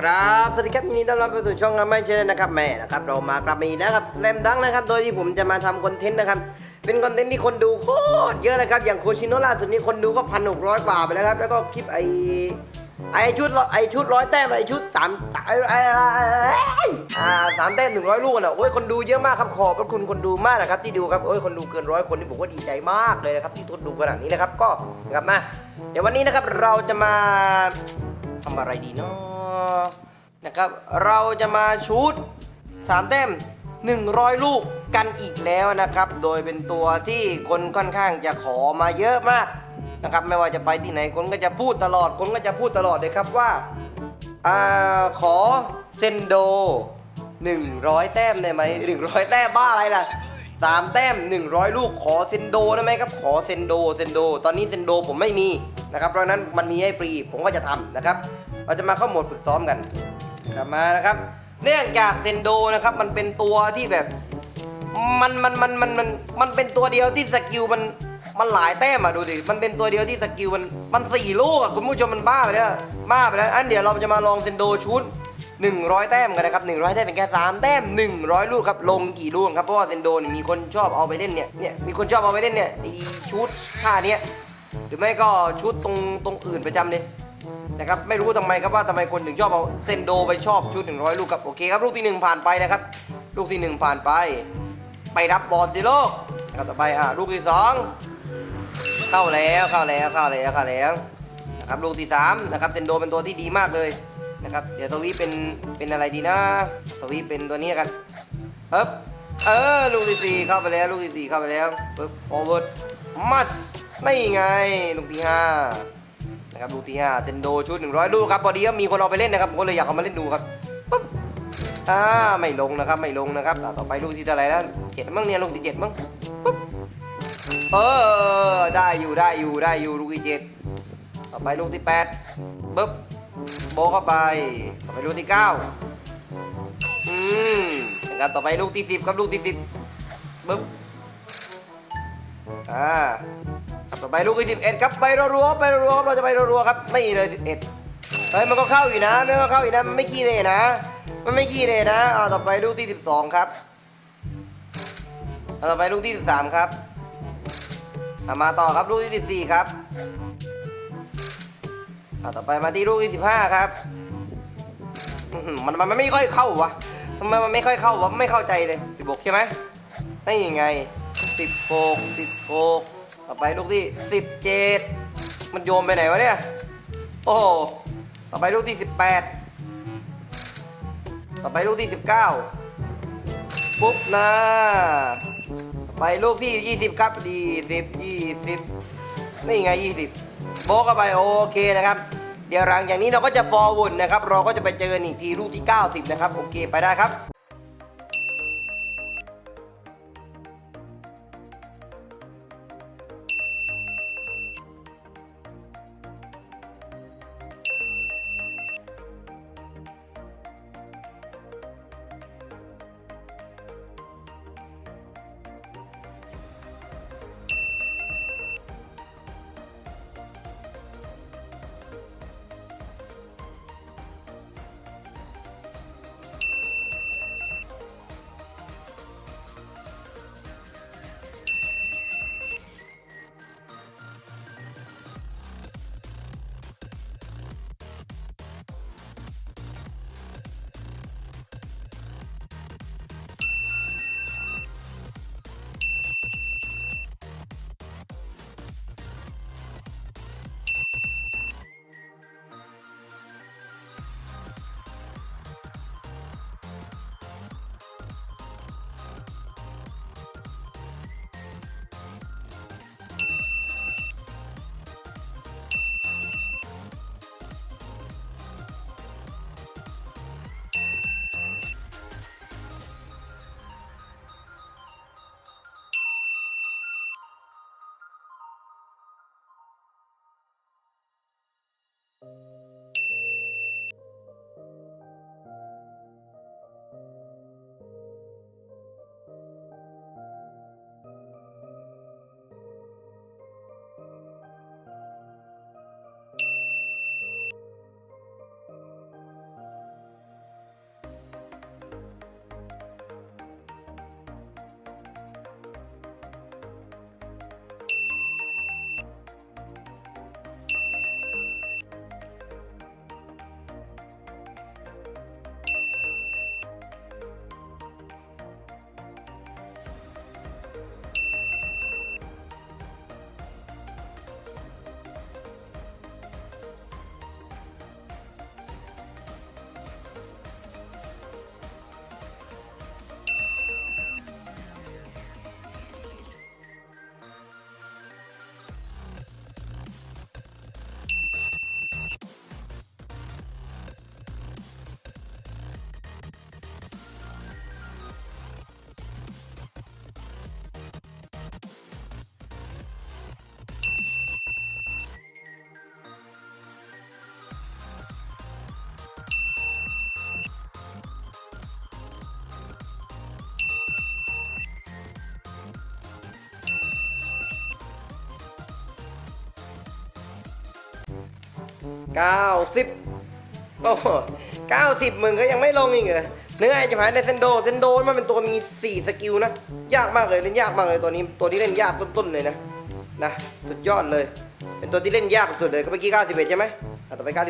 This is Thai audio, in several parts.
ครับ สวัสดีครับยินดีต้อนรับเข้าสู่ช่องงามไม่ใช่นะครับแม่นะครับเรามากลับมาอีกนะครับแซมดังนะครับ โดยที่ผมจะมาทำคอนเทนต์นะครับ เป็นคอนเทนต์ที่คนดูโคตรเยอะนะครับอย่างโคชิโนล่าสุดนี้คนดูก็พันหกร้อยกว่าไปแล้วครับ แล้วก็คลิปไอไอชุดร้อยไอชุดร้อยแต้มไอชุดสามไอไออ่าสามแต้มหนึ่งร้อยลูกน่ะโอ้ยคนดูเยอะมากครับขอบพระคุณคนดูมากนะครับ ที่ดูครับโอ้ยคนดูเกินร้อยคนนี่ผมว่าดีใจมากเลยนะครับที่ทนดูขนาดนี้นะครับก็นะครับมา เดี๋ยววันนี้นะครับเราจะมาทำอะไรดีเนาะ นะครับ เราจะมาชูด3แต้ม100 ลูกกันอีกแล้วนะครับ โดยเป็นตัวที่คนค่อนข้างจะขอมาเยอะมากนะครับ ไม่ว่าจะไปที่ไหนคนก็จะพูดตลอด คนก็จะพูดตลอดเลยครับว่าอาขอเซนโด 100 แต้มได้ไหม100 แต้มบ้าอะไรล่ะ3แต้ม 100 ลูกขอเซนโดได้ไหมครับขอเซนโดเซนโด ตอนนี้เซนโดผมไม่มีนะครับเพราะนั้นมันมีให้ฟรีผมก็จะทำนะครับ เราจะมาเข้าโหมดฝึกซ้อมกันกลับมานะครับ เนื่องจากเซนโดนะครับมันเป็นตัวที่แบบมันมันมันมันมันมันเป็นตัวเดียวที่สกิลมันมันหลายแต้มอะดูดิ มันเป็นตัวเดียวที่สกิลมันมันสี่ลูกอะคุณผู้ชมมันบ้าไปแล้วบ้าไปแล้วอันเดี๋ยวเราจะมาลองเซนโดชุด100 แต้มกันนะครับ100 แต้มเป็นแค่3แต้ม 100 ลูกครับ ลงกี่ลูกครับ เพราะว่าเซนโดเนี่ยมีคนชอบเอาไปเล่นเนี่ย เนี่ย มีคนชอบเอาไปเล่นเนี่ยไอชุดท่าเนี้ย หรือไม่ก็ชุดตรงตรงอื่นประจำเลย นะครับไม่รู้ทำไมครับว่าทำไมคนถึงชอบเอาเซนโดไปชอบชุด 100 ลูกครับโอเคครับลูกที่ 1 ผ่านไปนะครับ ลูกที่ 1 ผ่านไป ไปรับบอลสิลูกแล้วต่อไปอะลูกที่ 2 เข้าแล้วเข้าแล้วเข้าแล้วเข้าแล้วนะครับลูกที่3นะครับเซนโดเป็นตัวที่ดีมากเลยนะครับเดี๋ยวสวีเป็นเป็นอะไรดีนะสวีเป็นตัวนี้กันเฮ้บเออลูกที่สี่เข้าไปแล้วลูกที่สี่เข้าไปแล้วปึ๊บ forward มัสนี่ไง ลูกที่ห้า นะครับลูกที่5เซนโดชุด 100 ลูกครับพอดีก็มีคนเอาไปเล่นนะครับผมก็เลยอยากเอามาเล่นดูครับปุ๊บอ่าไม่ลงนะครับไม่ลงนะครับต่อไปลูกที่เท่าไหร่แล้วเจ็ดมั้งเนี่ยลูกที่เจ็ดมั้งปุ๊บเออได้อยู่ได้อยู่ได้อยู่ลูกที่เจ็ดต่อไปลูกที่แปดปุ๊บโบเข้าไปต่อไปลูกที่เก้าอืมนะครับต่อไปลูกที่สิบครับลูกที่สิบปุ๊บอ่า ต่อไปลูกที่สิบเอ็ดครับไปรัวๆไปรัวๆเราจะไปรัวๆครับนี่เลยสิบเอ็ดเฮ้ยมันก็เข้าอยู่นะมันก็เข้าอยู่นะมันไม่ขี้เลยนะ มันไม่ขี้เลยนะเอาต่อไปลูกที่สิบสองครับเอาต่อไปลูกที่สิบสามครับเอามาต่อครับลูกที่สิบสี่ครับเอาต่อไปมาที่ลูกที่สิบห้าครับมันมันไม่ค่อยเข้าวะทำไมมันไม่ค่อยเข้าวะไม่เข้าใจเลยสิบหกใช่ไหมนี่ยังไงสิบหกสิบหก ต่อไปลูกที่ 17 มันโยมไปไหนวะเนี่ย โอ้โห ต่อไปลูกที่ 18 ต่อไปลูกที่ 19 ปุ๊บนะต่อไปลูกที่ 20 ครับ20 20 นี่ไง 20 โบกเข้าไปโอเคนะครับ เดี๋ยวหลังจากนี้เราก็จะฟอร์ว d นะครับ เราก็จะไปเจอกันอีกทีลูกที่ 90 นะครับ โอเคไปได้ครับ you 90โอ้โห90มึงก็ยังไม่ลงอีกเหรอเนื้อไอจะหายในเซนโดเซนโดมันเป็นตัวมี 4 สกิลนะ ยากมากเลยเล่นยากมากเลยตัวนี้ตัวที่เล่นยากต้นๆเลยนะนะสุดยอดเลย เป็นตัวที่เล่นยากสุดเลยก็เมื่อกี้91ใช่ไหมต่อไป92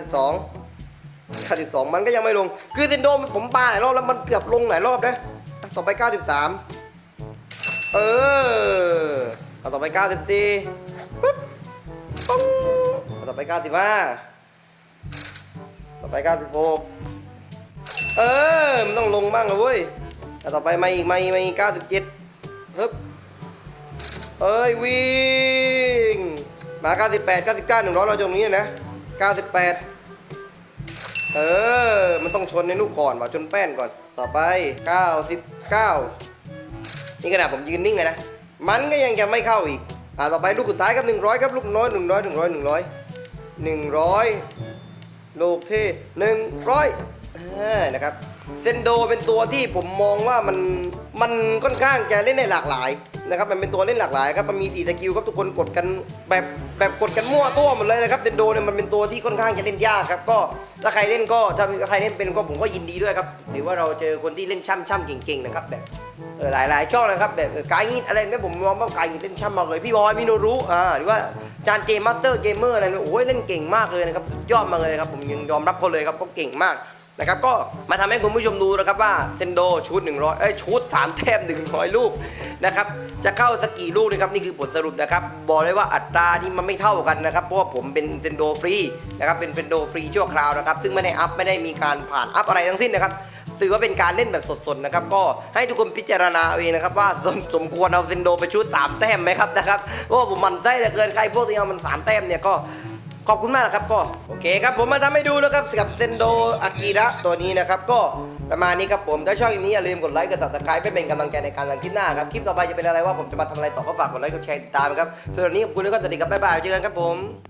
92 มันก็ยังไม่ลง คือเซนโดมันผมปาหลายรอบแล้วมันเกือบลงหลายรอบนะต่อไป93 เออต่อไป94ปุ๊บปุ้งต่อไป95 ต่อไป 96 เออ มันต้องลงบ้างเลยเว้ยแต่ต่อไปมาอีกมาอีกมาอีก97ฮึบเอ้ยวิ่ง มา 98 99 100เราตรงนี้นะ 98 เออ มันต้องชนในลูกก่อนว่ะชนแป้นก่อน ต่อไป 99 นี่ขนาดผมยืนนิ่งเลยนะ มันก็ยังจะไม่เข้าอีก อ่า ต่อไปลูกสุดท้ายครับ 100 ครับ ลูกน้อย 100 100 100 100 ลูกที่ 100อ่านะครับ เซนโดเป็นตัวที่ผมมองว่ามันมันค่อนข้างจะเล่นได้หลากหลายนะครับ มันเป็นตัวเล่นหลากหลายครับ มันมี4สกิลครับทุกคนกดกันแบบแบบกดกันมั่วตัวหมดเลยนะครับเซนโดเนี่ยมันเป็นตัวที่ค่อนข้างจะเล่นยากครับ ก็ถ้าใครเล่นก็ถ้าใครเล่นเป็นก็ผมก็ยินดีด้วยครับหรือว่าเราเจอคนที่เล่นช่ำช่ำเก่งๆนะครับแบบ เออหลายหลายช่องนะครับแบบกายงิดอะไรเนี่ยผมมองว่ากายงิดเล่นช่ำมากเลยพี่บอยมิโนรุอ่าหรือว่าจานเจมสเตอร์เกมเมอร์อะไรเนี่ยโอ้ยเล่นเก่งมากเลยนะครับยอดมากเลยครับผมยังยอมรับเขาเลยครับเขาเก่งมากนะครับก็มาทำให้คุณผู้ชมดูนะครับว่าเซนโดชุด 100เอ้ยชุด3แต้ม100 ลูกนะครับจะเข้าสักกี่ลูกนะครับนี่คือผลสรุปนะครับบอกเลยว่าอัตรานี่มันไม่เท่ากันนะครับเพราะว่าผมเป็นเซนโดฟรีนะครับเป็นเซนโดฟรีชั่วคราวนะครับซึ่งไม่ได้อัพไม่ได้มีการผ่านอัพอะไรทั้งสิ้นนะครับ ถือว่าเป็นการเล่นแบบสดๆนะครับก็ให้ทุกคนพิจารณาเอาเองนะครับว่าสมสมควรเอาเซนโดไปชุด3แต้มไหมครับนะครับเพราะผมมันใจเหลือเกินใครพวกที่เอามัน3แต้มเนี่ยก็ขอบคุณมากครับก็โอเคครับผมมาทำให้ดูนะครับกับเซนโดอากิระตัวนี้นะครับก็ประมาณนี้ครับผม ถ้าชอบคลิปนี้อย่าลืมกดไลค์กด subscribe เพื่อเป็นกำลังใจในการทำคลิปหน้าครับ คลิปต่อไปจะเป็นอะไรว่าผมจะมาทำอะไรต่อก็ฝากกดไลค์กดแชร์ติดตามครับส่วนวันนี้ขอบคุณแล้วก็สวัสดีครับบ๊ายบายเจอกันครับผม